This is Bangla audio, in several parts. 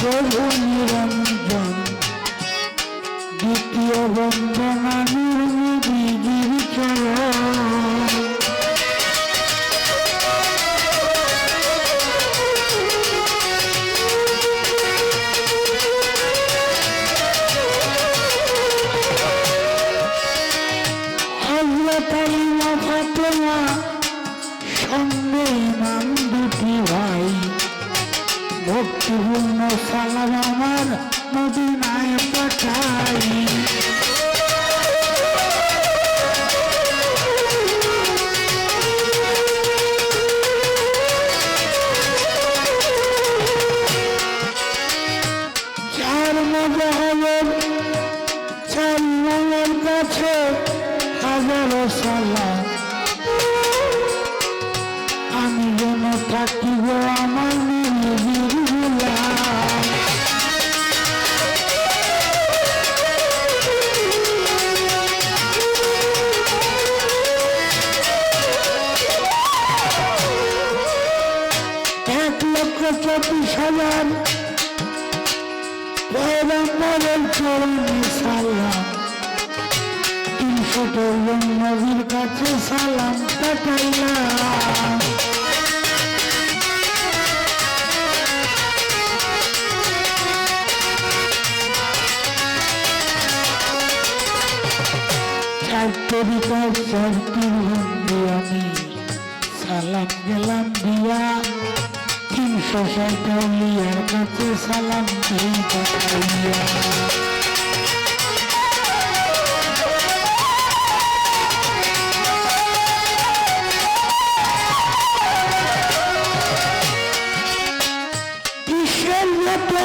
প্রভু আমার মদিনায় পাঠাই। চার মজাহের চার মনের কাছে হাজারো সালাম। চব্বিশ হাজার। পয়গম্বরের চরণে সালাম তিনশো তরুণ নবীর কাছে সালাম পাঠাইলাম। তরিকার বন্ধু আমি সালাম গেলাম দিয়া। তিনশো ষাটাউলিয়ার কাছে সালাম দিয়ে পাঠাইয়া বিশ্বের যত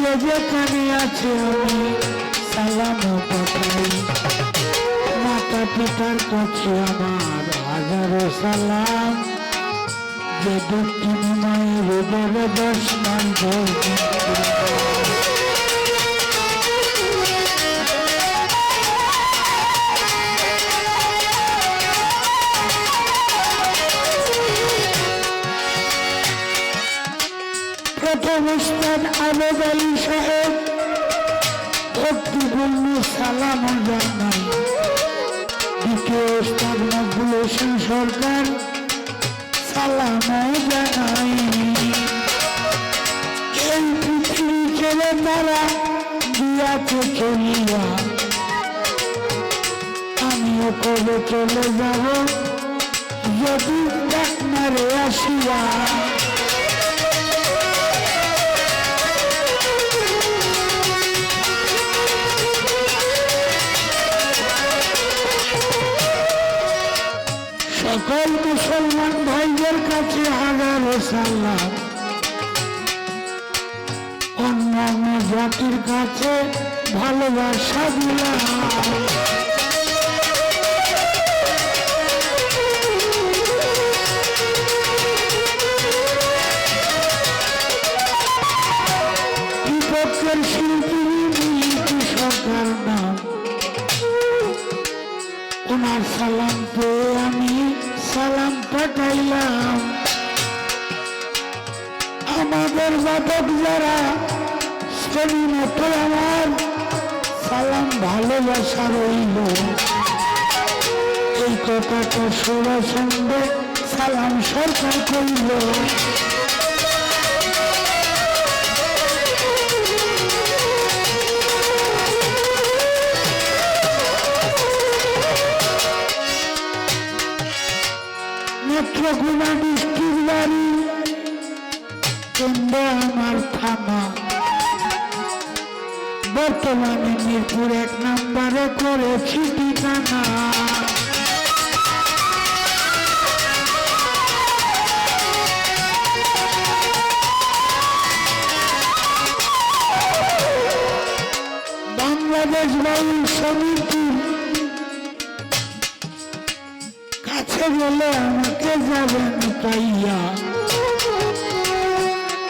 যে যেখানে আছে আমি, সালাম পাঠাই। মাতা পিতার কাছে আমার হাজারো সালাম। যে দক্ষিণ মায়ের দর্শন প্রথম উস্তাদ আবেদ আলী সাহেব ভক্তিপূর্ণ সালাম দ্বিতীয় উস্তাদ হোসেন সরকার, সালাম জানাই। এই পৃথিবী ছেড়ে তারা দিয়াছে চলিয়া আমিও কবে চলে যাব? যদি আপনারে আসিয়া সকল মুসলমান ভাইদের কাছে হাজারো সালাম। অন্যান্য জাতির কাছে ভালোবাসা দিলাম। সরকার নাম। ওনার সালাম পেয়ে সালাম পাঠাইলাম। আমাদের বাদক যারা শ্রেণি মতো আমার সালাম ভালোবাসা রইল। এই কথাটা সঙ্গে সালাম সরকার করিল বর্তমানে মিরপুর এক নম্বরে করেছি ঠিকানা বাংলাদেশ বায়ু সমিতি কাছে গেলে আমাকে যাবেন পাইয়া।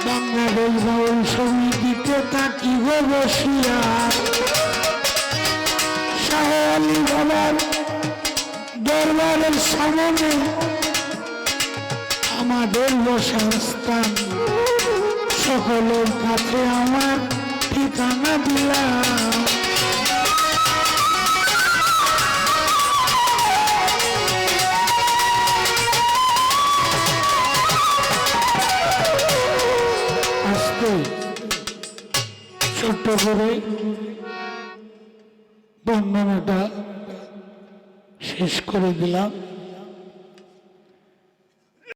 বাংলাদেশ বাউল দিকে তাকিব বসিয়া। শাহী বাবার দরবারের সামনে আমাদের বসার স্থান সকলের কাছে আমার ঠিকানা দিলাম। ছোট্ট করে বর্ণনাটা শেষ করে দিলাম।